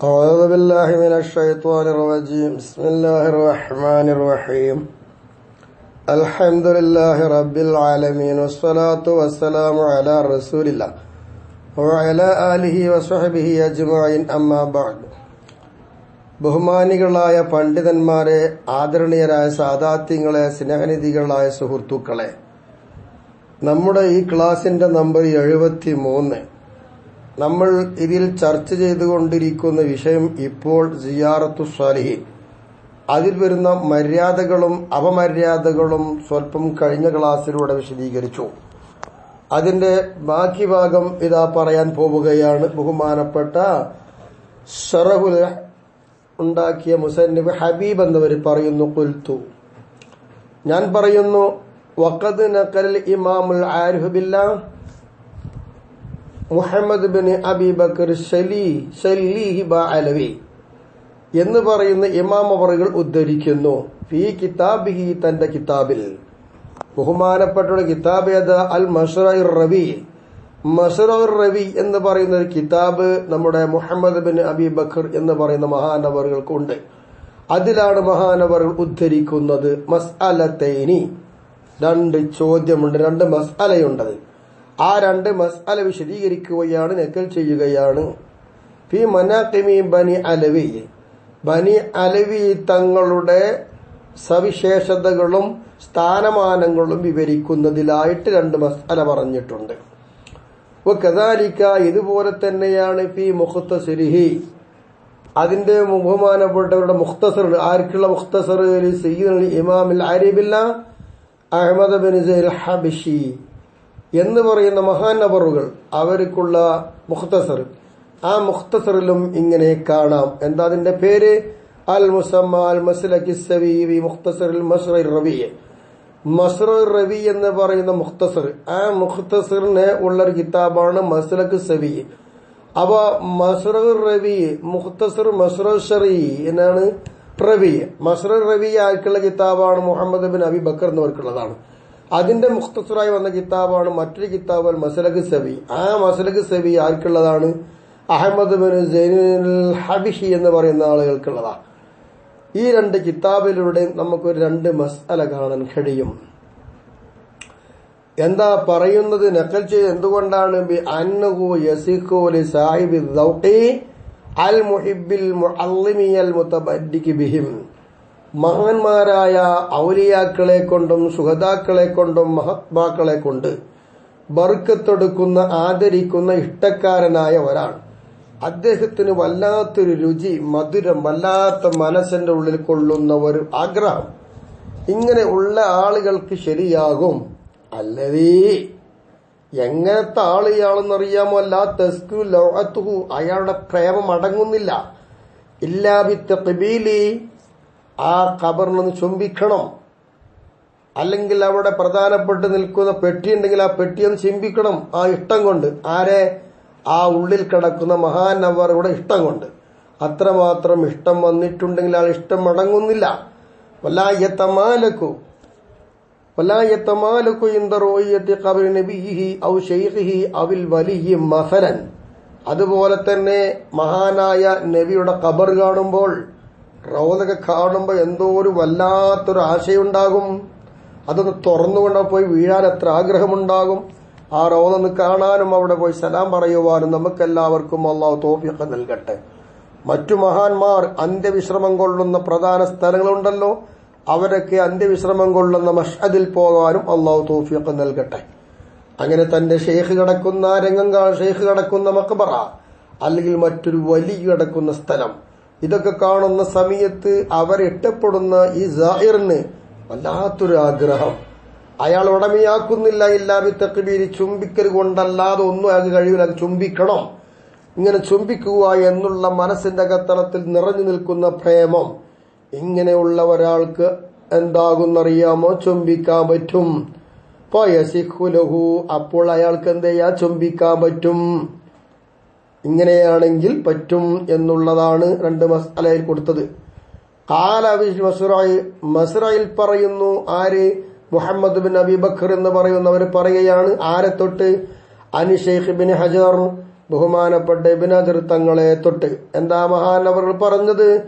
أعوذ بالله من الشيطان الرجيم بسم الله الرحمن الرحيم الحمد لله رب العالمين والصلاة والسلام على رسول الله وعلى آله وصحبه أجمعين أما بعد ബഹുമാനികളായ പണ്ഡിതന്മാരെ ആദരണീയരായ സാദാത്യങ്ങളെ സ്നേഹനിധികളായ സുഹൃത്തുക്കളെ നമ്മുടെ ഈ ക്ലാസിന്റെ നമ്പർ എഴുപത്തി മൂന്ന് നമ്മൾ ഇതിൽ ചർച്ച ചെയ്തുകൊണ്ടിരിക്കുന്ന വിഷയം ഇപ്പോൾ സിയാറത്തു സ്വാലിഹീൻ അതിൽ വരുന്ന മര്യാദകളും അപമര്യാദകളും സ്വല്പം കഴിഞ്ഞ ക്ലാസ്സിലൂടെ വിശദീകരിച്ചു. അതിന്റെ ബാക്കി ഭാഗം ഇതാ പറയാൻ പോവുകയാണ് ബഹുമാനപ്പെട്ട ഷറഹുൽ ഉണ്ടാക്കിയ മുസന്നിഫ് ഹബീബ് എന്നവർ പറയുന്നു കുൽത്തു ഞാൻ പറയുന്നു വക്കത് നക്കലിൽ ഇമാമുൽ ആരിഫ് ബില്ലാ മുഹമ്മദ് ബിൻ അബിബക്കർ ബക്കർ അലവി എന്ന് പറയുന്ന ഇമാം ഉദ്ധരിക്കുന്നു. കിതാബിഹി തന്റെ കിതാബിൽ. ബഹുമാനപ്പെട്ട കിതാബ് അൽ മഷറൈർ റവി എന്ന് പറയുന്ന ഒരു കിതാബ് നമ്മുടെ മുഹമ്മദ് ബിൻ അബി ബക്കർ എന്ന് പറയുന്ന മഹാനവറുകൾക്കുണ്ട് അതിലാണ് മഹാനവറുകൾ ഉദ്ധരിക്കുന്നത്. മസ്അലത്തൈനി രണ്ട് ചോദ്യമുണ്ട് രണ്ട് മസ്അലയുണ്ടത്. ആ രണ്ട് മസ്അല വിശദീകരിക്കുകയാണ് നക്കൽ ചെയ്യുകയാണ്. ഫി മനാക്കിമി ബനി അലവി. ബനി അലവി തങ്ങളുടെ സവിശേഷതകളും സ്ഥാനമാനങ്ങളും വിവരിക്കുന്നതിലായിട്ട് രണ്ട് മസ്അല പറഞ്ഞിട്ടുണ്ട്. കഥാലിക്ക ഇതുപോലെ തന്നെയാണ് ഫി മുഖത്തസിരിഹി അതിന്റെ ബഹുമാനപ്പെട്ടവരുടെ മുഖ്തസർ ആർക്കുള്ള മുഖ്തസർ? സയ്യിദ് ഇമാമിൽ അരിബില്ല അഹമ്മദ് ബിൻ ഹബിഷി എന്ന് പറയുന്ന മഹാനബറുകൾ അവർക്കുള്ള മുഖ്തസർ. ആ മുഖ്തസറിലും ഇങ്ങനെ കാണാം. എന്താ അതിന്റെ പേര്? അൽ മുസമ്മ അൽ മസ്ലഖി സവീവി മുഖ്തസറിൽ മസ്റൈ റബി മസ്റൈ റബി എന്ന് പറയുന്ന മുഖ്തസർ. ആ മുഖ്തസറിന് ഉള്ള ഒരു കിതാബാണ് മസ്ലഖ് സവി അപ്പൊ മസ്റ റബി മുഖ്തസർ മസ്റ ഷറി എന്നാണ് റബി മസ്റ റവി ആയിട്ടുള്ള കിതാബാണ് മുഹമ്മദ് ബിൻ അബി ബക്കർ എന്നവർക്കുള്ളതാണ് അതിന്റെ മുഖ്തസറായി വന്ന കിതാബാണ് മറ്റൊരു കിതാബ് മസലഖ് സബി ആ മസലഖ് സബി ആർക്കുള്ളതാണ്? അഹമ്മദ് ബിൻ ജൈനുൽ ഹബിഷി എന്ന് പറയുന്ന ആളുകൾക്കുള്ളതാ. ഈ രണ്ട് കിതാബിലൂടെ നമുക്കൊരു രണ്ട് മസ്അല കാണാൻ കഴിയും. എന്താ പറയുന്നത്? നക്കൽ ചെയ്ത് എന്തുകൊണ്ടാണ്? സാഹിബി അൽ മുഹിബിൽ അൽ മുത്തബിക്ക് ബിഹിം. മഹാന്മാരായ ഔലിയാക്കളെ കൊണ്ടും സുഹതാക്കളെ കൊണ്ടും മഹാത്മാക്കളെ കൊണ്ട് ബർക്കത്തെടുക്കുന്ന ആദരിക്കുന്ന ഇഷ്ടക്കാരനായ ഒരാൾ. അദ്ദേഹത്തിന് വല്ലാത്തൊരു രുചി മധുരം വല്ലാത്ത മനസ്സിന്റെ ഉള്ളിൽ കൊള്ളുന്ന ഒരു ആഗ്രഹം. ഇങ്ങനെ ഉള്ള ആളുകൾക്ക് ശരിയാകും. അല്ലതേ എങ്ങനത്തെ ആൾ ഇയാളെന്നറിയാമോ അല്ല തെസ്കു ലോകത്തുഹു അയാളുടെ പ്രേമം അടങ്ങുന്നില്ല. ഇല്ലാബി തെബീലി ആ കബറിനൊന്ന് ചുംബിക്കണം. അല്ലെങ്കിൽ അവിടെ പ്രധാനപ്പെട്ട് നിൽക്കുന്ന പെട്ടി ഉണ്ടെങ്കിൽ ആ പെട്ടിയൊന്ന് ചിമ്പിക്കണം. ആ ഇഷ്ടം കൊണ്ട്. ആരെ? ആ ഉള്ളിൽ കിടക്കുന്ന മഹാനവറുടെ ഇഷ്ടം കൊണ്ട്. അത്രമാത്രം ഇഷ്ടം വന്നിട്ടുണ്ടെങ്കിൽ ആ ഇഷ്ടം അടങ്ങുന്നില്ല. ഔ അതുപോലെ തന്നെ മഹാനായ നബിയുടെ കബർ കാണുമ്പോൾ റൗദൊക്കെ കാണുമ്പോൾ എന്തോ ഒരു വല്ലാത്തൊരു ആശയുണ്ടാകും. അതൊന്ന് തുറന്നുകൊണ്ട് പോയി വീഴാൻ എത്ര ആഗ്രഹമുണ്ടാകും. ആ റൗദൊന്ന് കാണാനും അവിടെ പോയി സലാം പറയുവാനും നമുക്കെല്ലാവർക്കും അള്ളാഹു തോഫിയൊക്കെ നൽകട്ടെ. മറ്റു മഹാന്മാർ അന്ത്യവിശ്രമം കൊള്ളുന്ന പ്രധാന സ്ഥലങ്ങളുണ്ടല്ലോ. അവരൊക്കെ അന്ത്യവിശ്രമം കൊള്ളുന്ന മഷദിൽ പോകാനും അള്ളാഹു തോഫിയൊക്കെ നൽകട്ടെ. അങ്ങനെ തന്റെ ഷെയ്ഖ് കിടക്കുന്ന രംഗം ഷെയ്ഖ് കിടക്കുന്ന മക്ബറ അല്ലെങ്കിൽ മറ്റൊരു വലിയ കിടക്കുന്ന സ്ഥലം. ഇതൊക്കെ കാണുന്ന സമയത്ത് അവരിഷ്ടപ്പെടുന്ന ഈ ജാഹിറിന് വല്ലാത്തൊരു ആഗ്രഹം. അയാൾ ഉടമയാക്കുന്നില്ല ഇല്ലാബി തക്ബീരി ചുംബിക്കൽ കൊണ്ടല്ലാതെ ഒന്നും അയാൾക്ക് കഴിയില്ല അത് ചുംബിക്കണം. ഇങ്ങനെ ചുംബിക്കുക എന്നുള്ള മനസ്സിന്റെ കത്തളത്തിൽ നിറഞ്ഞു നിൽക്കുന്ന പ്രേമം ഇങ്ങനെയുള്ള ഒരാൾക്ക് എന്താകുന്നറിയാമോ? ചുംബിക്കാൻ പറ്റും. ലഹു അപ്പോൾ അയാൾക്ക് എന്തെയ്യാ ചുംബിക്കാൻ പറ്റും. ഇങ്ങനെയാണെങ്കിൽ പറ്റും എന്നുള്ളതാണ് രണ്ട് മസാലയിൽ കൊടുത്തത്. മസ്റയിൽ പറയുന്നു ആര്? മുഹമ്മദ് ബിൻ അബി ബക്കർ എന്ന് പറയുന്നവർ പറയുകയാണ് ആരെ തൊട്ട്? അനി ഷെയ്ഖ് ബിൻ ഹജർ ബഹുമാനപ്പെട്ട ഇബിനജർ തങ്ങളെ തൊട്ട്. എന്താ മഹാൻ അവർ പറഞ്ഞത്?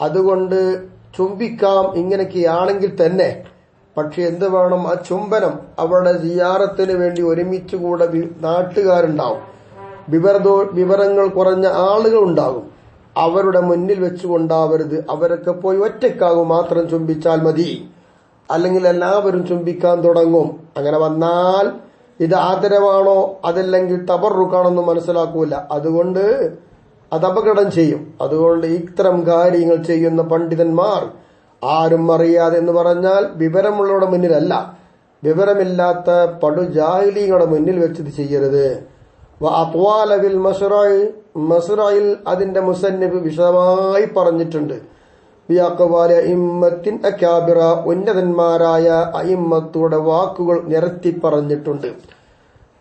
അതുകൊണ്ട് ചുംബിക്കാം ഇങ്ങനെയൊക്കെയാണെങ്കിൽ തന്നെ. പക്ഷെ എന്ത് വേണം? ആ ചുംബനം അവരുടെ സിയാറത്തിന് വേണ്ടി ഒരുമിച്ച് കൂടെ വി- നാട്ടുകാരുണ്ടാവും. വിവരദോ വിവരങ്ങൾ കുറഞ്ഞ ആളുകൾ ഉണ്ടാകും അവരുടെ മുന്നിൽ വെച്ചുകൊണ്ടാവരുത്. അവരൊക്കെ പോയി ഒറ്റക്കാകും മാത്രം ചുംബിച്ചാൽ മതി. അല്ലെങ്കിൽ എല്ലാവരും ചുംബിക്കാൻ തുടങ്ങും. അങ്ങനെ വന്നാൽ ഇത് ആദരവാണോ? അതല്ലെങ്കിൽ തബറുക്കാണെന്ന് മനസ്സിലാക്കൂല. അതുകൊണ്ട് അത് അപകടം ചെയ്യും. അതുകൊണ്ട് ഇത്തരം കാര്യങ്ങൾ ചെയ്യുന്ന പണ്ഡിതന്മാർ ആരും അറിയാതെ എന്ന് പറഞ്ഞാൽ വിവരമുള്ളവരുടെ മുന്നിലല്ല. വിവരമില്ലാത്ത പടുജാഹിലികളുടെ മുന്നിൽ വെച്ചത് ചെയ്യരുത്. അത്വാലവിൽ മസുറായി മസുറായിൽ അതിന്റെ മുസന്നിഫ് വിശദമായി പറഞ്ഞിട്ടുണ്ട്. ഇമ്മത്തിൻ അക്കാബിറ ഉന്നതന്മാരായ അയിമ്മത്തുടെ വാക്കുകൾ നിരത്തി പറഞ്ഞിട്ടുണ്ട്.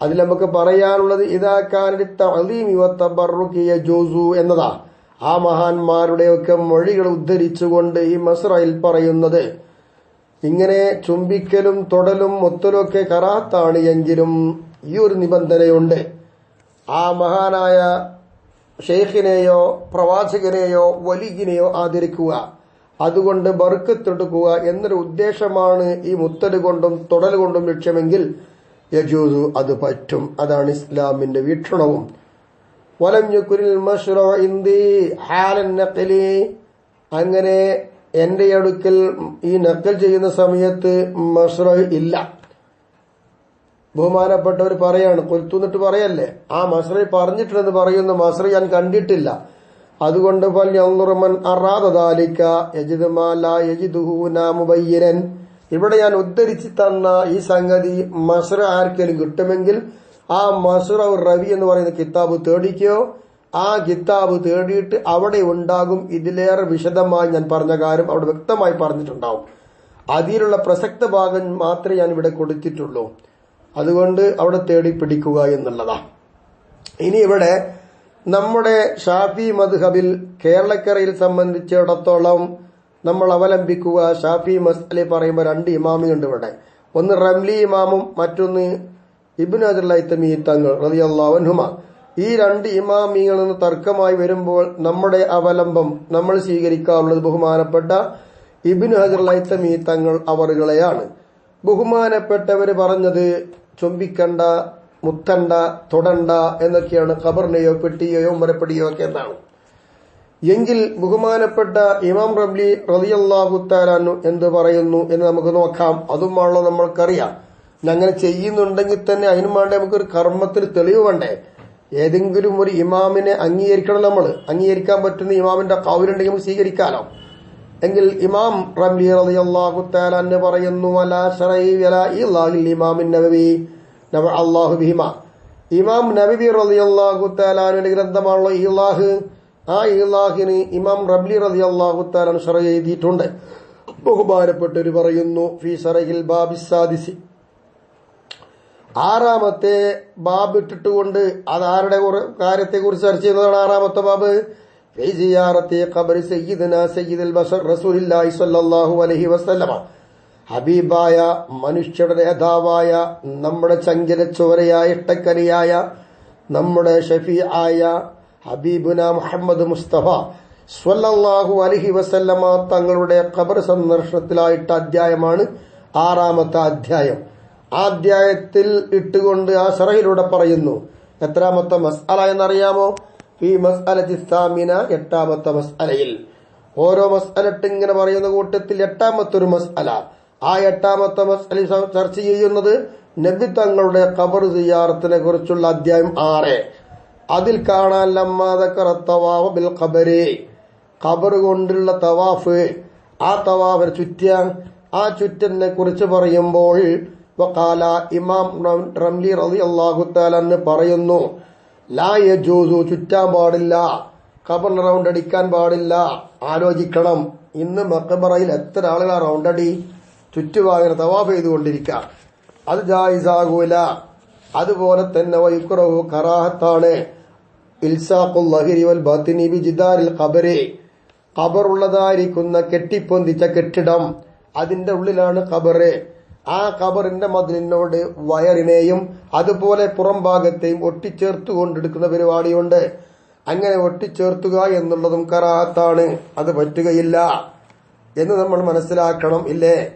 അതിൽ നമുക്ക് പറയാനുള്ളത് ഇതാക്കാനിയ ജോസു എന്നതാ. ആ മഹാന്മാരുടെയൊക്കെ മൊഴികൾ ഉദ്ധരിച്ചുകൊണ്ട് ഈ മസ്രയിൽ പറയുന്നത് ഇങ്ങനെ ചുംബിക്കലും തൊടലും മുത്തലും ഒക്കെ കറാത്താണ് എങ്കിലും ഈ ഒരു നിബന്ധനയുണ്ട്. ആ മഹാനായ ഷെയ്ഖിനെയോ പ്രവാചകനെയോ വലിയനെയോ ആദരിക്കുക. അതുകൊണ്ട് ബറുക്കത്തെടുക്കുക എന്നൊരു ഉദ്ദേശമാണ് ഈ മുത്തൽ കൊണ്ടും തൊടൽ കൊണ്ടും ലക്ഷ്യമെങ്കിൽ യജൂസു അത് പറ്റും. അതാണ് ഇസ്ലാമിന്റെ വീക്ഷണവും. വലം യുക്കുരിൽ മഷ്റൂ ഇന്ദി ഹാലൻ നക്കലി അങ്ങനെ എന്റെ അടുക്കൽ ഈ നക്കൽ ചെയ്യുന്ന സമയത്ത് മഷ്റൂ ഇല്ല. ബഹുമാനപ്പെട്ടവർ പറയാണ് കൊൽത്തുന്നിട്ട് പറയല്ലേ? ആ മസ്രി പറഞ്ഞിട്ടുണ്ടെന്ന് പറയുന്ന മസ്രി ഞാൻ കണ്ടിട്ടില്ല. അതുകൊണ്ട് ഫല്യന്നുറമൻ അറാദാലിക്ക യജിദുഹൂനാമുബയ്യനൻ ഇവിടെ ഞാൻ ഉദ്ധരിച്ചു തന്ന ഈ സംഗതി മസ്ര ആർക്കെങ്കിലും കിട്ടുമെങ്കിൽ ആ മസുറവ് റവി എന്ന് പറയുന്ന കിതാബ് തേടിക്കോ? ആ കിതാബ് തേടിയിട്ട് അവിടെ ഉണ്ടാകും. ഇതിലേറെ വിശദമായി ഞാൻ പറഞ്ഞ കാര്യം അവിടെ വ്യക്തമായി പറഞ്ഞിട്ടുണ്ടാവും. അതിലുള്ള പ്രസക്ത ഭാഗം മാത്രമേ ഞാൻ ഇവിടെ കൊടുത്തിട്ടുള്ളൂ. അതുകൊണ്ട് അവിടെ തേടി പിടിക്കുക എന്നുള്ളതാ. ഇനി ഇവിടെ നമ്മുടെ ഷാഫി മദ്ഹബിൽ കേരളക്കരയിൽ സംബന്ധിച്ചിടത്തോളം നമ്മൾ അവലംബിക്കുക. ഷാഫി മസ്ലി പറയുമ്പോൾ രണ്ട് ഇമാമിയുണ്ട് ഇവിടെ. ഒന്ന് റംലി ഇമാമും മറ്റൊന്ന് ഇബിൻ അജുല്ലൈത്തമി തങ്ങൾ റതിയല്ലാവൻഹുമ ഈ രണ്ട് ഇമാമിങ്ങളിൽ നിന്ന് തർക്കമായി വരുമ്പോൾ നമ്മുടെ അവലംബം നമ്മൾ സ്വീകരിക്കാറുള്ളത് ബഹുമാനപ്പെട്ട ഇബിൻ ഹജർലൈത്തമി തങ്ങൾ അവറുകളെയാണ്. ബഹുമാനപ്പെട്ടവര് പറഞ്ഞത് ചുംബിക്കണ്ട മുത്തണ്ട തൊടണ്ട എന്നൊക്കെയാണ് ഖബറിനെയോ പെട്ടിയെയോ മരപ്പടിയോ ഒക്കെ എന്നാണ്. എങ്കിൽ ബഹുമാനപ്പെട്ട ഇമാം റബ്ലി റതിയല്ലാഹു താലാനു എന്ത് പറയുന്നു എന്ന് നമുക്ക് നോക്കാം. അതുമാണല്ലോ നമ്മൾക്കറിയാം. അങ്ങനെ ചെയ്യുന്നുണ്ടെങ്കിൽ തന്നെ അതിനും വേണ്ടി നമുക്കൊരു കർമ്മത്തിൽ തെളിവ് വേണ്ടേ? ഏതെങ്കിലും ഒരു ഇമാമിനെ അംഗീകരിക്കണം നമ്മൾ. അംഗീകരിക്കാൻ പറ്റുന്ന ഇമാമിന്റെ കൗലുണ്ടെങ്കിൽ നമുക്ക് സ്വീകരിക്കാലോ? എങ്കിൽ ഇമാം റബി റളിയല്ലാഹു തആല എന്ന് പറയുന്നു ഇമാമിൻ നബി അള്ളാഹു ബിഹിമ. ഇമാം നബവി റളിയല്ലാഹു തആലാന്റെ ഗ്രന്ഥമാണല്ലോ ഇലാഹ്. ആ ഇലാഹിന് ഇമാം റബ്ലി റതി അള്ളാഹു താലാൻ ഷറ എഴുതിയിട്ടുണ്ട്. ബഹുമാനപ്പെട്ടവർ പറയുന്നു ഫി ശറഹിൽ ബാബി സാദിസി ആറാമത്തെ ബാബ് ഇട്ടിട്ടുകൊണ്ട് അത് ആരുടെ കാര്യത്തെ കുറിച്ച് ചർച്ച ചെയ്യുന്നതാണ് ആറാമത്തെ ബാബ്? ഹബീബായ മനുഷ്യരുടെ നേതാവായ നമ്മുടെ ചങ്കില ചോരയായ ഇട്ടക്കരിയായ നമ്മുടെ ഷഫി ആയ ഹബീബുന മുഹമ്മദ് മുസ്തഫ സ്വല്ലല്ലാഹു അലഹി വസല്ലമ തങ്ങളുടെ ഖബർ സന്ദർശനത്തിലായിട്ട അധ്യായമാണ് ആറാമത്തെ അധ്യായം. ആ അധ്യായത്തിൽ ഇട്ടുകൊണ്ട് ആ ഷറയിലൂടെ പറയുന്നു. എത്രാമത്തെ മസ്അല എന്നറിയാമോ? ഈ മസ്അലത്തി സാമിന എട്ടാമത്തെ മസ്അലയിൽ. ഓരോ മസ്അലട്ട് ഇങ്ങനെ പറയുന്ന കൂട്ടത്തിൽ എട്ടാമത്തെ ഒരു മസ്അല. ആ എട്ടാമത്തെ മസ്അലി ചർച്ച ചെയ്യുന്നത് നബി തങ്ങളുടെ ഖബർ സിയാറത്തിനെ കുറിച്ചുള്ള അധ്യായം ആറ്. അതിൽ കാണാൻ ലമ്മാതക്കറത്തവാവ് ബിൽ ഖബരി. ഖബർ കൊണ്ടുള്ള തവാഫ്. ആ തവാഫിന് ചുറ്റിയ ആ ചുറ്റനെ കുറിച്ച് പറയുമ്പോൾ വഖാല ഇമാം റംലി الله അള്ളാഹു താലെന്ന് പറയുന്നു ലാ യജൂസു ചുറ്റാൻ പാടില്ല ഖബർ റൗണ്ട് അടിക്കാൻ പാടില്ല ആലോചിക്കണം. ഇന്ന് മക്കബറയിൽ എത്ര ആളുകൾ റൗണ്ട് അടി? ചുറ്റുഭാഗം തവാഫ് ചെയ്തുകൊണ്ടിരിക്കുക അത് ജായിസാകൂല. അതുപോലെ തന്നെ വൈക്കുറവ് കറാഹത്താണ്. ഖബറുള്ളതായിരിക്കുന്ന കെട്ടിപ്പൊന്തിച്ച കെട്ടിടം. അതിന്റെ ഉള്ളിലാണ് ഖബറ്. ആ കബറിന്റെ മതിലിനോട് വയറിനെയും അതുപോലെ പുറം ഭാഗത്തെയും ഒട്ടിച്ചേർത്ത് കൊണ്ടെടുക്കുന്ന പരിപാടിയുണ്ട്. അങ്ങനെ ഒട്ടിച്ചേർത്തുക എന്നുള്ളതും കറാത്താണ്. അത് പറ്റുകയില്ല. എന്ന് നമ്മൾ മനസ്സിലാക്കണം ഇല്ലേ?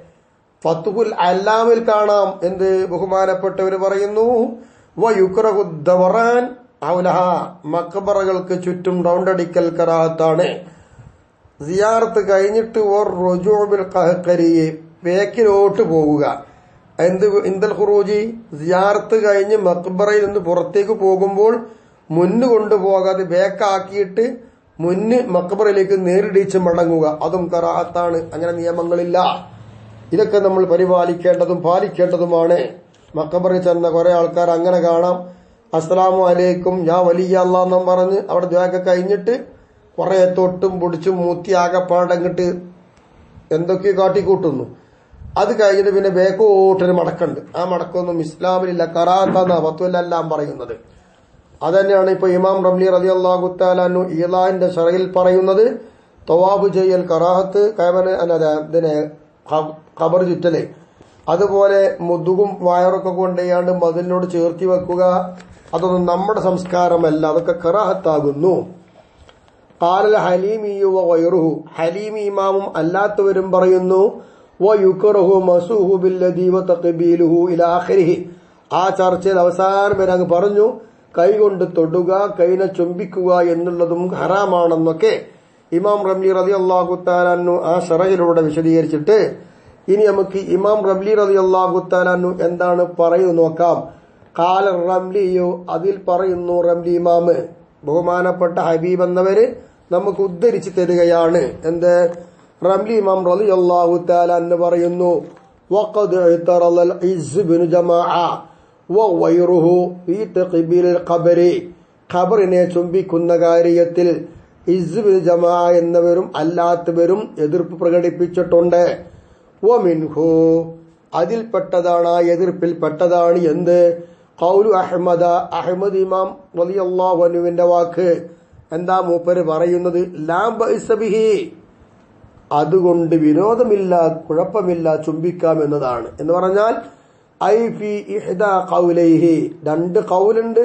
ഫത്തുഹുൽ അല്ലാമിൽ കാണാം എന്ത് ബഹുമാനപ്പെട്ടവർ പറയുന്നു. വയുക്രഹുദ്ദവറാൻ ഔലഹ. മക്കബറകൾക്ക് ചുറ്റും റൗണ്ടടിക്കൽ കറാത്താണ്. സിയാറത്ത് കഴിഞ്ഞിട്ട് ഓർ റൊജോബിൽ കഹക്കരിയെ ബേക്കിലോട്ട് പോകുക. എന്ത് ഇന്ദൽ ഖുറൂജി? സിയാറത്ത് കഴിഞ്ഞ് മക്ബറയിൽ നിന്ന് പുറത്തേക്ക് പോകുമ്പോൾ മുന്ന് കൊണ്ടുപോകാതെ ബേക്കാക്കിയിട്ട് മുന്ന് മക്ബറയിലേക്ക് നേരിടിച്ച് മടങ്ങുക. അതും കറാഹത്താണ്. അങ്ങനെ നിയമങ്ങളില്ല. ഇതൊക്കെ നമ്മൾ പരിപാലിക്കേണ്ടതും പാലിക്കേണ്ടതുമാണ്. മക്കബറിൽ ചെന്ന കുറെ ആൾക്കാർ അങ്ങനെ കാണാം. അസ്സലാമു അലൈക്കും. ഞാൻ വലിയ അള്ളാന്നും പറഞ്ഞ് അവിടെ ദ്വാക്കെ കഴിഞ്ഞിട്ട് കുറെ തൊട്ടും പൊടിച്ചും മൂത്തി ആകെപ്പാടങ്ങിട്ട് എന്തൊക്കെ കാട്ടിക്കൂട്ടുന്നു. അത് കഴിഞ്ഞിട്ട് പിന്നെ ബേക്കോട്ടൊരു മടക്കുണ്ട്. ആ മടക്കൊന്നും ഇസ്ലാമിലില്ല കറാത്താന്ന പത്തുവെല്ലാം പറയുന്നത്. അതന്നെയാണ് ഇപ്പൊ ഇമാം റംലി റതി അള്ളാഹുത്താലു ഈലാന്റെ ഷറയിൽ പറയുന്നത് തവാബ് ചെയ്യൽ കറാഹത്ത് കൈമന ഇതിനെ ഖബർ ചുറ്റൽ. അതുപോലെ മുതുകും വയറൊക്കെ കൊണ്ടുപോയാണ്ട് മതിലിനോട് ചേർത്തി വെക്കുക അതൊന്നും നമ്മുടെ സംസ്കാരമല്ല അതൊക്കെ കറാഹത്താകുന്നു. കാലൽ ഹലീമിയു വയറുഹു ഹലീമി ഇമാമും അല്ലാത്തവരും പറയുന്നു തഖബീലുഹു ആ ചർച്ചയിൽ അവസാനം വരെ അങ്ങ് പറഞ്ഞു കൈകൊണ്ട് തൊടുക കൈനെ ചുംബിക്കുക എന്നുള്ളതും ഹറാമാണെന്നൊക്കെ ഇമാം റബ്ലി റതി അള്ളാഹു താലാന്നു ആ ഷറയിലൂടെ വിശദീകരിച്ചിട്ട് ഇനി നമുക്ക് ഇമാം റബ്ലി റതി അള്ളാഹു താലാന്നു എന്താണ് പറയുന്നത് നോക്കാം. കാല റംലിയോ അതിൽ പറയുന്നു റംലി ഇമാമ്. ബഹുമാനപ്പെട്ട ഹബീബ് എന്നവര് നമുക്ക് ഉദ്ധരിച്ചു തരികയാണ്. എന്ത്? റംലി ഇമാം റലി അള്ളാഹു താലാന്ന് പറയുന്നു وقد اعترض العز بن جماعة وغيره في تقبيل القبر ഖബറിനെ ചുംബിക്കുന്ന കാര്യത്തിൽ ഇസ്ബിൻ ജമാ എന്നവരും അല്ലാത്തവരും എതിർപ്പ് പ്രകടിപ്പിച്ചിട്ടുണ്ട് വമിൻഹു അതിൽപ്പെട്ടതാണ് ആ എതിർപ്പിൽപ്പെട്ടതാണ് എന്ത് കൗലു അഹമ്മദ അഹമ്മദ് ഇമാം റളിയല്ലാഹുവിന്റെ വാക്ക് എന്താ മൂപ്പര് പറയുന്നത് ലാം ബൈസബിഹി അതുകൊണ്ട് വിരോധമില്ല കുഴപ്പമില്ല ചുംബിക്കാം എന്നതാണ്. എന്ന് പറഞ്ഞാൽ ഐ ഫി ഇഹ്ദ കൗലൈഹി രണ്ട് കൗലുണ്ട്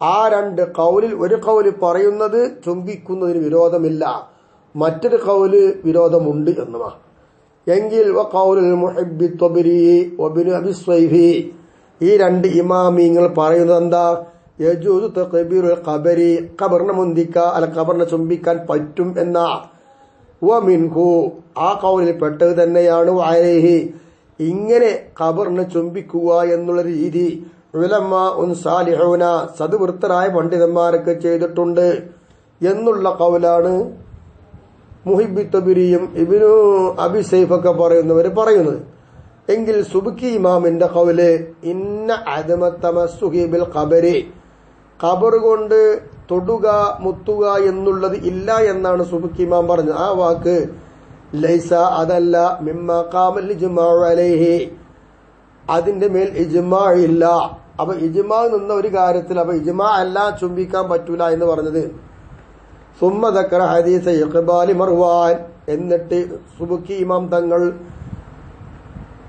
ആ രണ്ട് കൗലിൽ ഒരു കൗൽ പറയുന്നത് ചുംബിക്കുന്നതിന് വിരോധമില്ല. മറ്റൊരു കൗൽ വിരോധമുണ്ട് എന്നുമാ എങ്കിൽ ഈ രണ്ട് ഇമാമിങ്ങൾ പറയുന്നത് എന്താ? യജൂദ് തഖബീറുൽ ഖബരി ഖബറിനെ മുന്തിക്ക അല്ല ഖബറിനെ ചുംബിക്കാൻ പറ്റും എന്നാ. വമിൻഹു. ആ കൗലിൽ പെട്ടത് തന്നെയാണ് വാരേഹി ഇങ്ങനെ ഖബറിനെ ചുംബിക്കുക എന്നുള്ള രീതി ഉലമ ഉൻ പണ്ഡിതന്മാരൊക്കെ ചെയ്തിട്ടുണ്ട് എന്നുള്ള കൗലാണ് മുഹിബിത്തബിരിയും ഇബിനു ഇബിനു അബിസൈഫൊക്കെ പറയുന്നവര് പറയുന്നത്. എങ്കിൽ സുബുക്കി ഇമാമിന്റെ കൗൽ ഇന്ന അദമത്തമസുഹിബിൽ ഖബരി ഖബർ കൊണ്ട് തൊടുക മുത്തുക എന്നുള്ളത് ഇല്ല എന്നാണ് സുബുക്കിമാം പറഞ്ഞത്. ആ വാക്ക് ലൈസ അതല്ല മിമ്മ കാമൽ അലൈഹി. അതിന്റെ മേൽ ഇജ്മാ ഇല്ല. അപ്പൊ ഇജ്മാ നിന്ന ഒരു കാര്യത്തിൽ അപ്പൊ ഇജ്മാ അല്ല ചുംബിക്കാൻ പറ്റൂല എന്ന് പറഞ്ഞത്. സുമ്മദക്കറ ഹദീസ ഇഖ്ബാലി മർവാൻ. എന്നിട്ട് സുബുക്കി ഇമാം തങ്ങൾ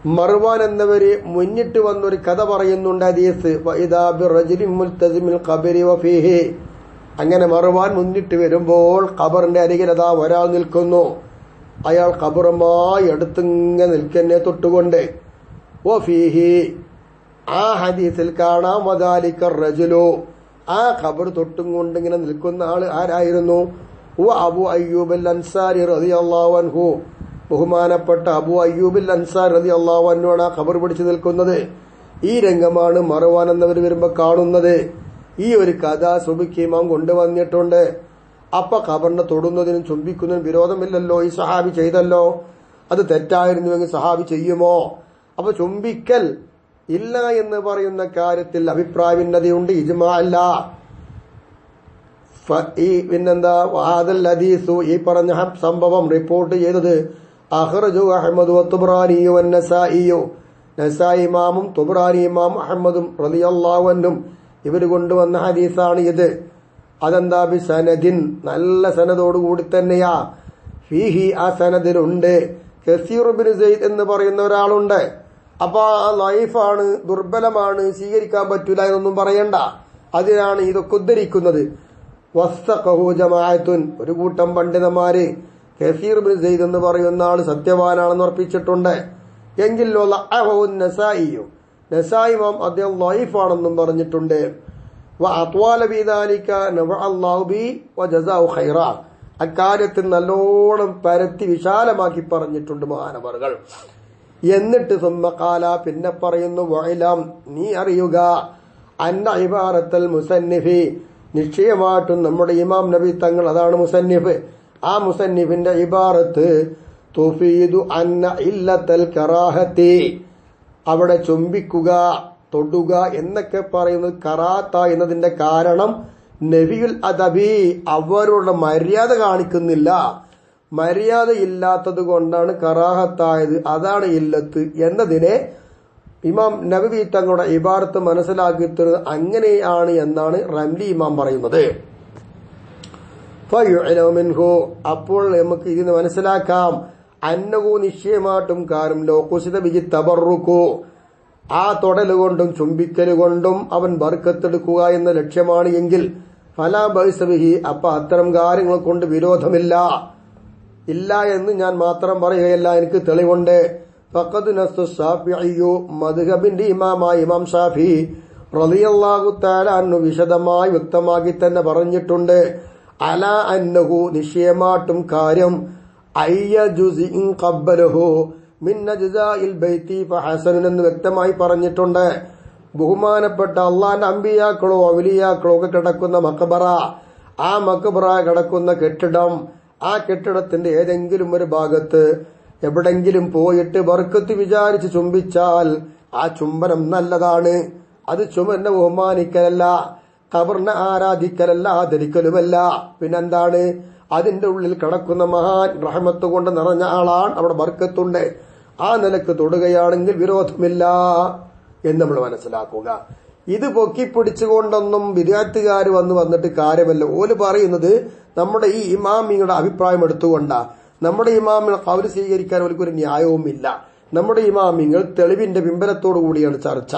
മർവാൻ എന്നവര് മുന്നിട്ട് വന്നൊരു കഥ പറയുന്നുണ്ട് അദീസ് അങ്ങനെ മർവാൻ മുന്നിട്ട് വരുമ്പോൾ ഖബറിന്റെ അരികിൽ അതാ ഒരാൾ നിൽക്കുന്നു. അയാൾ ഖബറുമായി അടുത്തിങ്ങനെ നിൽക്കന്നെ തൊട്ടുകൊണ്ട്. ഓ ഫീഹി. ആ ഹദീസിൽ കാണാം വദാലിക്കർ റജുലു. ആ ഖബർ തൊട്ടും കൊണ്ട് ഇങ്ങനെ നിൽക്കുന്ന ആൾ ആരായിരുന്നു? ഓ അബു അയ്യൂബൽ അൻസാരി റളിയല്ലാഹു അൻഹു. ബഹുമാനപ്പെട്ട അബു അയ്യൂബിൽ അൻസാർ റതി അള്ളാഹുവാണ് ആ ഖബർ പിടിച്ചു നിൽക്കുന്നത്. ഈ രംഗമാണ് മറവാൻ എന്നവർ വരുമ്പോ കാണുന്നത്. ഈ ഒരു കഥ സുബിക്കീമാം കൊണ്ടുവന്നിട്ടുണ്ട്. അപ്പൊ ഖബറിനെ തൊടുന്നതിനും ചുംബിക്കുന്നതിനും വിരോധമില്ലല്ലോ ഈ സഹാബി ചെയ്തല്ലോ. അത് തെറ്റായിരുന്നുവെങ്കിൽ സഹാബി ചെയ്യുമോ? അപ്പൊ ചുംബിക്കൽ ഇല്ല എന്ന് പറയുന്ന കാര്യത്തിൽ അഭിപ്രായ ഭിന്നതയുണ്ട് ഇജ്മല്ല ഈ പിന്നെന്താ? വാദൽ ഹദീസു ഈ പറഞ്ഞ സംഭവം റിപ്പോർട്ട് ചെയ്തത് അഹ്റജു അഹമ്മദ് തുബ്രാനിയു നസായിയു നസായി ഇമാമും തുബ്രാനി ഇമാം അഹമ്മദും റളിയല്ലാഹുവിനും ഇവർ കൊണ്ടുവന്ന ഹദീസാണ് ഇത്. അതെന്താ ബി സനദിൻ നല്ല സനദോടുകൂടി തന്നെയാ. ഫീഹി ആ സനദിലുണ്ട്. കസീർ ബിൻ സെയ്ദ് എന്ന് പറയുന്ന ഒരാളുണ്ട്. അപ്പൊ ആ ലൈഫാണ് ദുർബലമാണ് സ്വീകരിക്കാൻ പറ്റൂല എന്നൊന്നും പറയണ്ട. അതിനാണ് ഇതൊക്കെ ഉദ്ധരിക്കുന്നത്. വസ്തഖഹു ജമാഅത്തുൻ. ഒരു കൂട്ടം പണ്ഡിതന്മാര് കസീർ ബിൻ സെയ്ദ് എന്ന് പറയുന്ന ആൾ സത്യവാനാണെന്ന് ഉറപ്പിച്ചിട്ടുണ്ട്. എങ്കിൽ നസായിയും അദ്ദേഹം ലൈഫാണെന്നും പറഞ്ഞിട്ടുണ്ട്. അക്കാര്യത്തിൽ നല്ലോണം പരത്തി വിശാലമാക്കി പറഞ്ഞിട്ടുണ്ട് മഹാനവറുകൾ. എന്നിട്ട് സുമ്മക്കാല പിന്നെ പറയുന്നു വയലാം നീ അറിയുക അന്ന ഇബാറത്തൽ മുസന്നിഫി. നിശ്ചയമായിട്ടും നമ്മുടെ ഇമാം നബി തങ്ങൾ അതാണ് മുസന്നിഫ്. ആ മുസന്നിഫിന്റെ ഇബാറത്ത് തുഫീദു അന്ന ഇല്ലത്തൽ കറാഹത്തി. അവിടെ ചുംബിക്കുക തൊടുക എന്നൊക്കെ പറയുന്നത് കറാത്ത എന്നതിന്റെ കാരണം നബിയുൽ അദബി അവരുടെ മര്യാദ കാണിക്കുന്നില്ല. മര്യാദ ഇല്ലാത്തത് കൊണ്ടാണ് കറാഹത്തായത്. അതാണ് ഇല്ലത്ത് എന്നതിനെ ഇമാം നബി തങ്ങളുടെ ഇബാറത്ത് മനസ്സിലാക്കി തരുന്നത് അങ്ങനെയാണ് എന്നാണ് റംലി ഇമാം പറയുന്നത്. മിൻഹു. അപ്പോൾ നമുക്ക് ഇതിന് മനസ്സിലാക്കാം. അന്നവും നിശ്ചയമായിട്ടും കാര്യം ലോകുസിത ബിജി തബറുക്കു ആ തൊടലുകൊണ്ടും ചുംബിക്കലുകൊണ്ടും ചുംബിക്കൽ കൊണ്ടും അവൻ ബർക്കത്തെടുക്കുക എന്ന ലക്ഷ്യമാണ് എങ്കിൽ ഫലാ ബൈസബിഹി അപ്പൊ അത്തരം കാര്യങ്ങൾ കൊണ്ട് വിരോധമില്ല. ഇല്ല എന്ന് ഞാൻ മാത്രം പറയുകയല്ല എനിക്ക് തെളിവുണ്ട്. ഫഖദ് ഇമാമായ ഇമാം ഷാഫി റളിയല്ലാഹു തആല വിശദമായി വ്യക്തമാക്കി തന്നെ പറഞ്ഞിട്ടുണ്ട്. അല അന്നഹു നിശ്ചയമാട്ടും കാര്യം. അയ്യ ജുസിൻ ഖബ്ബലഹു മിൻ അജ്സാഇൽ ബൈത്തി ഫഹസനുൻ എന്ന് വ്യക്തമായി പറഞ്ഞിട്ടുണ്ട്. ബഹുമാനപ്പെട്ട അള്ളാന്റെ അമ്പിയാക്കളോ അവലിയാക്കളോ ഒക്കെ കിടക്കുന്ന മക്കബറ ആ മക്കബറ കിടക്കുന്ന കെട്ടിടം. ആ കെട്ടിടത്തിന്റെ ഏതെങ്കിലും ഒരു ഭാഗത്ത് എവിടെങ്കിലും പോയിട്ട് വർക്കത്ത് വിചാരിച്ച് ചുംബിച്ചാൽ ആ ചുംബനം നല്ലതാണ്. അത് ചുമന്നെ ബഹുമാനിക്കലല്ല. ഖബറിനെ ആരാധിക്കലല്ല ആദരിക്കലുമല്ല. പിന്നെന്താണ്? അതിന്റെ ഉള്ളിൽ കിടക്കുന്ന മഹാൻ റഹമത്ത് കൊണ്ട് നിറഞ്ഞ ആളാണ് അവിടെ ബർക്കത്തുണ്ട്. ആ നിലയ്ക്ക് തൊടുകയാണെങ്കിൽ വിരോധമില്ല എന്ന് നമ്മൾ മനസ്സിലാക്കുക. ഇത് പൊക്കിപ്പിടിച്ചുകൊണ്ടൊന്നും വിദ്യാർത്ഥികാർ വന്ന് വന്നിട്ട് കാര്യമല്ല. ഓൽ പറയുന്നത് നമ്മുടെ ഈ ഇമാമിയുടെ അഭിപ്രായം എടുത്തുകൊണ്ടാ. നമ്മുടെ ഇമാമിനെ കവര് സ്വീകരിക്കാൻ അവർക്കൊരു ന്യായവുമില്ല. നമ്മുടെ ഇമാമിങ്ങൾ തെളിവിന്റെ പിമ്പലത്തോടു കൂടിയാണ് ചർച്ച.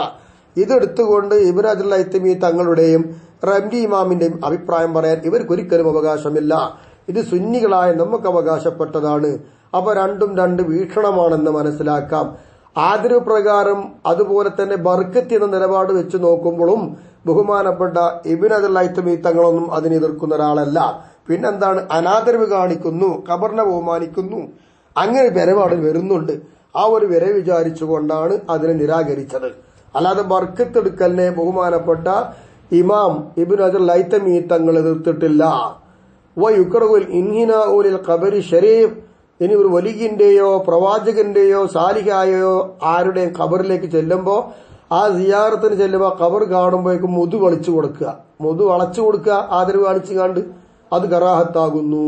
ഇതെടുത്തുകൊണ്ട് ഇബിനാജുൽ ഇത്തമി തങ്ങളുടെയും റംലി ഇമാമിന്റെയും അഭിപ്രായം പറയാൻ ഇവർക്കൊരിക്കലും അവകാശമില്ല. ഇത് സുന്നികളായ നമുക്ക് അവകാശപ്പെട്ടതാണ്. അപ്പൊ രണ്ടും രണ്ട് വീക്ഷണമാണെന്ന് മനസ്സിലാക്കാം. ആദരവ് പ്രകാരം അതുപോലെ തന്നെ ബർക്കത്തി എന്ന നിലപാട് വെച്ച് നോക്കുമ്പോഴും ബഹുമാനപ്പെട്ട ഇബിൻ അതുല്ലൈത്തമി തങ്ങളൊന്നും അതിനെ എതിർക്കുന്ന ഒരാളല്ല. പിന്നെന്താണ്? അനാദരവ് കാണിക്കുന്നു കബറിനെ ബഹുമാനിക്കുന്നു. അങ്ങനെ വരവാട് വരുന്നുണ്ട്. ആ ഒരു വിര വിചാരിച്ചുകൊണ്ടാണ് അതിനെ നിരാകരിച്ചത്. അല്ലാതെ ബർക്കത്തെടുക്കലിനെ ബഹുമാനപ്പെട്ട ഇമാം ഇബിൻ അജർ ലൈത്തമി തങ്ങൾ എതിർത്തിട്ടില്ല. വയുക്കറുൽ ഇൻഹിന ഊലിൽ കബരി ഷരീഫ് ഇനി ഒരു വലികിന്റെയോ പ്രവാചകന്റെയോ സാലിഹായോ ആരുടെയും ഖബറിലേക്ക് ചെല്ലുമ്പോ ആ സിയാറത്തിന് ചെല്ലുമ്പോ ഖബർ കാണുമ്പോഴേക്കും മുതു വളിച്ചു കൊടുക്കുക. മുതു വളച്ചു കൊടുക്കുക ആദരവ് കാണിച്ചു കണ്ട് അത് കറാഹത്താകുന്നു.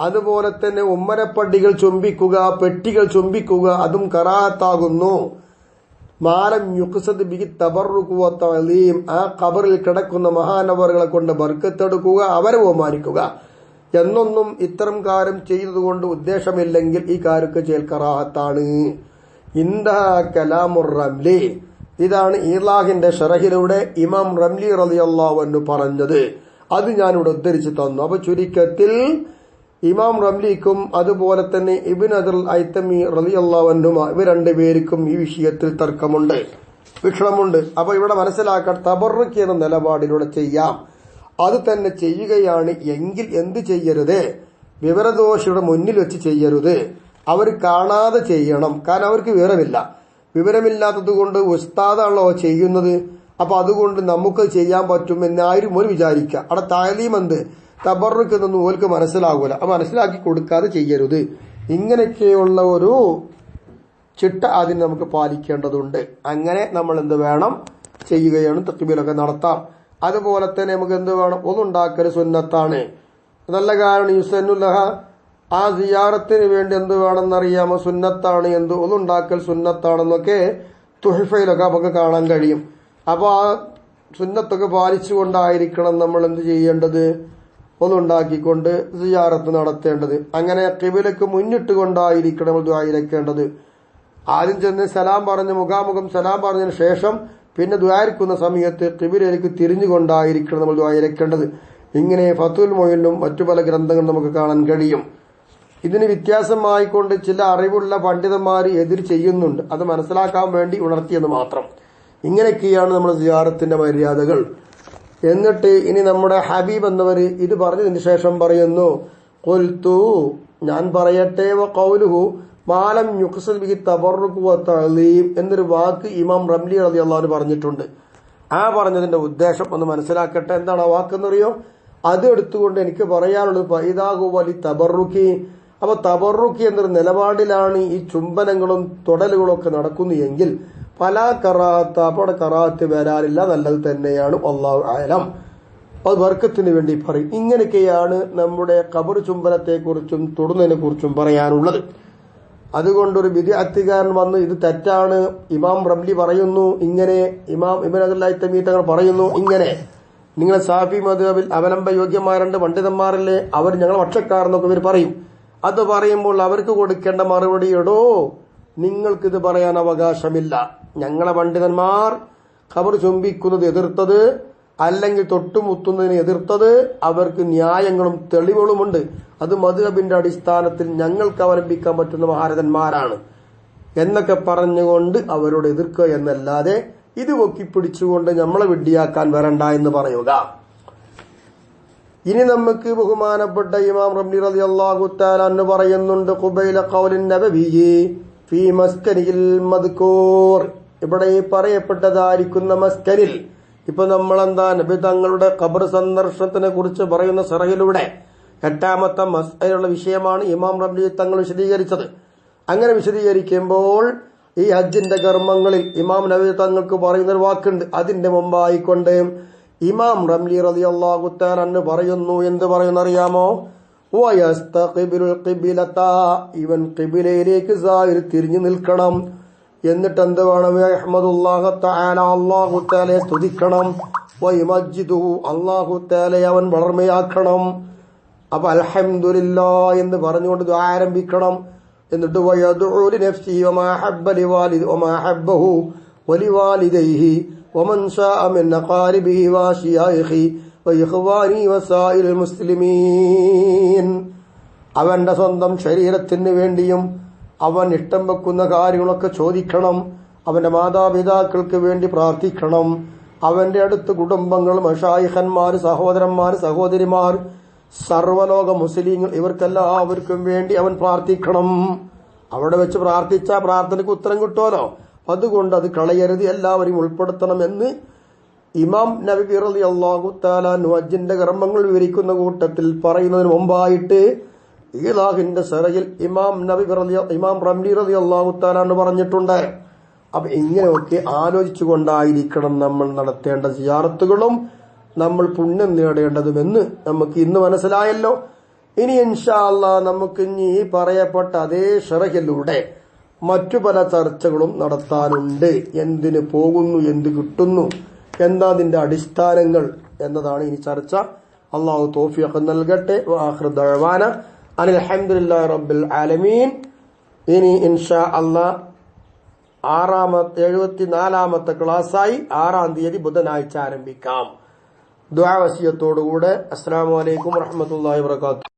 അതുപോലെ തന്നെ ഉമ്മരപ്പട്ടികൾ ചുംബിക്കുക പെട്ടികൾ ചുംബിക്കുക അതും കറാഹത്താകുന്നു. മാലം യുക്സദ് ബി തബറുക്കു വത്തഅലീം. ആ കബറിൽ കിടക്കുന്ന മഹാനവറുകളെ കൊണ്ട് ബർക്കത്തെടുക്കുക അവരെ ബഹുമാനിക്കുക. എന്നൊന്നും ഇത്തരം കാര്യം ചെയ്തതുകൊണ്ട് ഉദ്ദേശമില്ലെങ്കിൽ ഈ കാര്യമൊക്കെ ചേൽക്കറാഹത്താണ് ഇന്താ കലാമുർ റംലി. ഇതാണ് ഈലാഹിന്റെ ഷറഹിലൂടെ ഇമാം റംലി റലിയല്ലാവെന്ന് പറഞ്ഞത്. അത് ഞാനിവിടെ ഉദ്ധരിച്ചു തന്നു. അപ്പൊ ചുരുക്കത്തിൽ ഇമാം റംലിക്കും അതുപോലെ തന്നെ ഇബിൻ അദർ ഐത്തമി റളിയല്ലാഹുവിനുമ ഇവ രണ്ടുപേർക്കും ഈ വിഷയത്തിൽ തർക്കമുണ്ട് വീക്ഷണമുണ്ട് അപ്പൊ ഇവിടെ മനസ്സിലാക്കാൻ തബറുക്ക് എന്ന നിലപാടിലൂടെ ചെയ്യാം. അത് തന്നെ ചെയ്യുകയാണ് എങ്കിൽ എന്ത് ചെയ്യരുത്? വിവരദോഷിയുടെ മുന്നിൽ വെച്ച് ചെയ്യരുത്. അവർ കാണാതെ ചെയ്യണം. കാരണം അവർക്ക് വിവരമില്ല. വിവരമില്ലാത്തത് കൊണ്ട് ഉസ്താദാണല്ലോ ചെയ്യുന്നത്. അപ്പൊ അതുകൊണ്ട് നമുക്ക് ചെയ്യാൻ പറ്റുമെന്ന് ആരും ഒരു വിചാരിക്കുക. അവിടെ താലീം എന്ത്? തബറുക്ക് എന്നൊന്നും ഓൽക്ക് മനസ്സിലാകൂല അത് മനസ്സിലാക്കി കൊടുക്കാതെ ചെയ്യരുത്. ഇങ്ങനെയൊക്കെയുള്ള ഒരു ചിട്ട അതിന് നമുക്ക് പാലിക്കേണ്ടതുണ്ട്. അങ്ങനെ നമ്മൾ എന്ത് വേണം? ചെയ്യുകയാണ് തക്ബീലൊക്കെ നടത്താം. അതുപോലെ തന്നെ നമുക്ക് എന്ത് വേണം? ഒന്നുണ്ടാക്കൽ സുന്നത്താണ്. നല്ല കാരണം യുസന്നുല്ലഹ ആ സിയാറത്തിന് വേണ്ടി എന്ത് വേണമെന്നറിയാമോ സുന്നത്താണ് എന്ത്? ഒന്നുണ്ടാക്കൽ സുന്നത്താണെന്നൊക്കെ തുഹിഫയിലൊക്കെ നമുക്ക് കാണാൻ കഴിയും. അപ്പോൾ ആ സുന്നത്തൊക്കെ പാലിച്ചുകൊണ്ടായിരിക്കണം നമ്മൾ എന്ത് ചെയ്യേണ്ടത്? ഒന്നുണ്ടാക്കിക്കൊണ്ട് സിയാറത്ത് നടത്തേണ്ടത്. അങ്ങനെ കിബിലക്ക് മുന്നിട്ട് കൊണ്ടായിരിക്കണം നമ്മൾ ദ്വായിരക്കേണ്ടത് ആദ്യം ചെന്ന് സലാം പറഞ്ഞ് മുഖാമുഖം സലാം പറഞ്ഞതിന് ശേഷം പിന്നെ ദ്വാരിക്കുന്ന സമയത്ത് കിബിലേക്ക് തിരിഞ്ഞുകൊണ്ടായിരിക്കണം നമ്മൾ ദ്വായിരക്കേണ്ടത് ഇങ്ങനെ ഫത്തുൽ മൊയിലും മറ്റു പല ഗ്രന്ഥങ്ങളും നമുക്ക് കാണാൻ കഴിയും. ഇതിന് വ്യത്യാസമായിക്കൊണ്ട് ചില അറിവുള്ള പണ്ഡിതന്മാർ എതിർ ചെയ്യുന്നുണ്ട്. അത് മനസ്സിലാക്കാൻ വേണ്ടി ഉണർത്തിയെന്ന് മാത്രം. ഇങ്ങനെയൊക്കെയാണ് നമ്മുടെ സിയാറത്തിന്റെ മര്യാദകൾ. എന്നിട്ട് ഇനി നമ്മുടെ ഹബീബ് എന്നവര് ഇത് പറഞ്ഞതിന് ശേഷം പറയുന്നു കൊൽത്തു ഞാൻ പറയട്ടെ കൗലുഹു മാലം യുക്സൽ ബിഹി എന്നൊരു വാക്ക് ഇമാം റംലി റളിയല്ലാഹു അൻഹു പറഞ്ഞിട്ടുണ്ട്. ആ പറഞ്ഞതിന്റെ ഉദ്ദേശം ഒന്ന് മനസ്സിലാക്കട്ടെ. എന്താണ് ആ വാക്കെന്നറിയോ അത് എടുത്തുകൊണ്ട് എനിക്ക് പറയാനുള്ളത് പൈതാകു വലി തബറുഖി അപ്പൊ തബറുഖി എന്നൊരു നിലപാടിലാണ് ഈ ചുംബനങ്ങളും തൊടലുകളും ഒക്കെ നടക്കുന്നു എങ്കിൽ പല കറാത്ത അപ്പോൾ കറാത്ത് വരാറില്ല നല്ലത് തന്നെയാണ്. അള്ളാഹു ആലം അത് വർക്കത്തിന് വേണ്ടി പറയും. ഇങ്ങനെയൊക്കെയാണ് നമ്മുടെ കബർ ചുംബനത്തെ കുറിച്ചും തുടർന്നതിനെ കുറിച്ചും പറയാനുള്ളത്. അതുകൊണ്ടൊരു വിദ്യാർത്ഥികാരൻ വന്ന് ഇത് തെറ്റാണ് ഇമാം റംലി പറയുന്നു ഇങ്ങനെ ഇമാം ഇബൻ അബ്ദുല്ലാഹി തമീ തങ്ങൾ പറയുന്നു ഇങ്ങനെ. നിങ്ങൾ സാഫി മധുബിൽ അവലംബ യോഗ്യന്മാരുണ്ട് പണ്ഡിതന്മാരല്ലേ അവർ ഞങ്ങൾ പക്ഷക്കാരെന്നൊക്കെ ഇവർ പറയും. അത് പറയുമ്പോൾ അവർക്ക് കൊടുക്കേണ്ട മറുപടി എടോ നിങ്ങൾക്കിത് പറയാൻ അവകാശമില്ല. ഞങ്ങളെ പണ്ഡിതന്മാർ ഖബർ ചുംബിക്കുന്നത് എതിർത്തത് അല്ലെങ്കിൽ തൊട്ടുമുത്തുന്നതിനെ എതിർത്തത് അവർക്ക് ന്യായങ്ങളും തെളിവുകളുമുണ്ട്. അത് മധുഹബിന്റെ അടിസ്ഥാനത്തിൽ ഞങ്ങൾക്ക് അവലംബിക്കാൻ പറ്റുന്ന മഹാരഥന്മാരാണ്. എന്നൊക്കെ പറഞ്ഞുകൊണ്ട് അവരോട് എതിർക്കുക എന്നല്ലാതെ ഇത് പൊക്കിപ്പിടിച്ചുകൊണ്ട് നമ്മളെ വിഡ്ഡിയാക്കാൻ വരണ്ട എന്ന് പറയുക. ഇനി നമുക്ക് ബഹുമാനപ്പെട്ട ഇമാം റബ്ബി റബി അള്ളാഹു എന്ന് പറയുന്നുണ്ട് കുബൈല കൗലിൻ ഫീ മസ്കരിൽ മദ്കൂർ. ഇവിടെ ഈ പറയപ്പെട്ടതായിരിക്കുന്ന നമസ്കരിൽ. ഇപ്പൊ നമ്മളെന്താ നബി തങ്ങളുടെ ഖബർ സന്ദർശനത്തിനെ കുറിച്ച് പറയുന്ന സിറയിലൂടെ എട്ടാമത്തെ മസ്കലുള്ള വിഷയമാണ് ഇമാം റബ്ബി തങ്ങൾ വിശദീകരിച്ചത്. അങ്ങനെ വിശദീകരിക്കുമ്പോൾ ഈ ഹജ്ജിന്റെ കർമ്മങ്ങളിൽ ഇമാം നബി തങ്ങൾക്ക് പറയുന്ന ഒരു വാക്കുണ്ട്. അതിന്റെ മുമ്പായിക്കൊണ്ട് ഇമാം റംലി റതി അള്ളാഹുത്താൻ അന്ന് പറയുന്നു. എന്ത് പറയുന്നറിയാമോ? ഇവൻ കിബിലയിലേക്ക് തിരിഞ്ഞു നിൽക്കണം. എന്നിട്ട് എന്ത് വേണം അള്ളാഹു അള്ളാഹുത്താലെ സ്തുതിക്കണം. അള്ളാഹു അള്ളാഹുത്താലെ അവൻ വളർമയാക്കണം. അപ്പൊ അലഹമില്ല എന്ന് പറഞ്ഞുകൊണ്ട് ആരംഭിക്കണം. എന്നിട്ട് അവന്റെ സ്വന്തം ശരീരത്തിന് വേണ്ടിയും അവൻ ഇഷ്ടം വെക്കുന്ന കാര്യങ്ങളൊക്കെ ചോദിക്കണം. അവന്റെ മാതാപിതാക്കൾക്ക് വേണ്ടി പ്രാർത്ഥിക്കണം. അവന്റെ അടുത്ത് കുടുംബങ്ങൾ മഷായിഹന്മാർ സഹോദരന്മാർ സഹോദരിമാർ സർവലോക മുസ്ലിങ്ങൾ ഇവർക്കെല്ലാവർക്കും വേണ്ടി അവൻ പ്രാർത്ഥിക്കണം. അവിടെ വെച്ച് പ്രാർത്ഥിച്ച പ്രാർത്ഥനയ്ക്ക് ഉത്തരം കിട്ടുമല്ലോ. അതുകൊണ്ട് അത് കളയരുത്. എല്ലാവരെയും ഉൾപ്പെടുത്തണമെന്ന് ഇമാം നബി അള്ളാഹു താലാൻ ഹജ്ജിന്റെ കർമ്മങ്ങൾ വിവരിക്കുന്ന കൂട്ടത്തിൽ പറയുന്നതിന് മുമ്പായിട്ട് ഈലാഹിന്റെ സെറയിൽ ഇമാം നബി ഇമാം റംലി റലി അള്ളാഹു താലാന്ന് പറഞ്ഞിട്ടുണ്ട്. അപ്പൊ ഇങ്ങനെയൊക്കെ ആലോചിച്ചുകൊണ്ടായിരിക്കണം നമ്മൾ നടത്തേണ്ട സിയാറത്തുകളും നമ്മൾ പുണ്യം നേടേണ്ടതുമെന്ന് നമുക്ക് ഇന്ന് മനസ്സിലായല്ലോ. ഇനി ഇൻഷാ അല്ലാ നമുക്ക് ഇനി ഈ പറയപ്പെട്ട അതേ ഷറഹിലൂടെ മറ്റു പല ചർച്ചകളും നടത്താനുണ്ട്. എന്തിന് പോകുന്നു എന്ത് കിട്ടുന്നു എന്താ അതിന്റെ അടിസ്ഥാനങ്ങൾ എന്നതാണ് ഇനി ചർച്ച. അള്ളാഹു തോഫിയൊക്കെ നൽകട്ടെ. ദഴവാന അനിൽ റബ്ബിൽ ആലമീൻ. ഇനി ഇൻഷാ അള്ളാ ആറാമത്തെ എഴുപത്തിനാലാമത്തെ ക്ലാസ്സായി ആറാം തീയതി ബുധനാഴ്ച ആരംഭിക്കാം. ദ്വാവസ്യത്തോടുകൂടെ അസ്സാം വലൈക്കും വറഹമത്തല്ലാ വാത്തു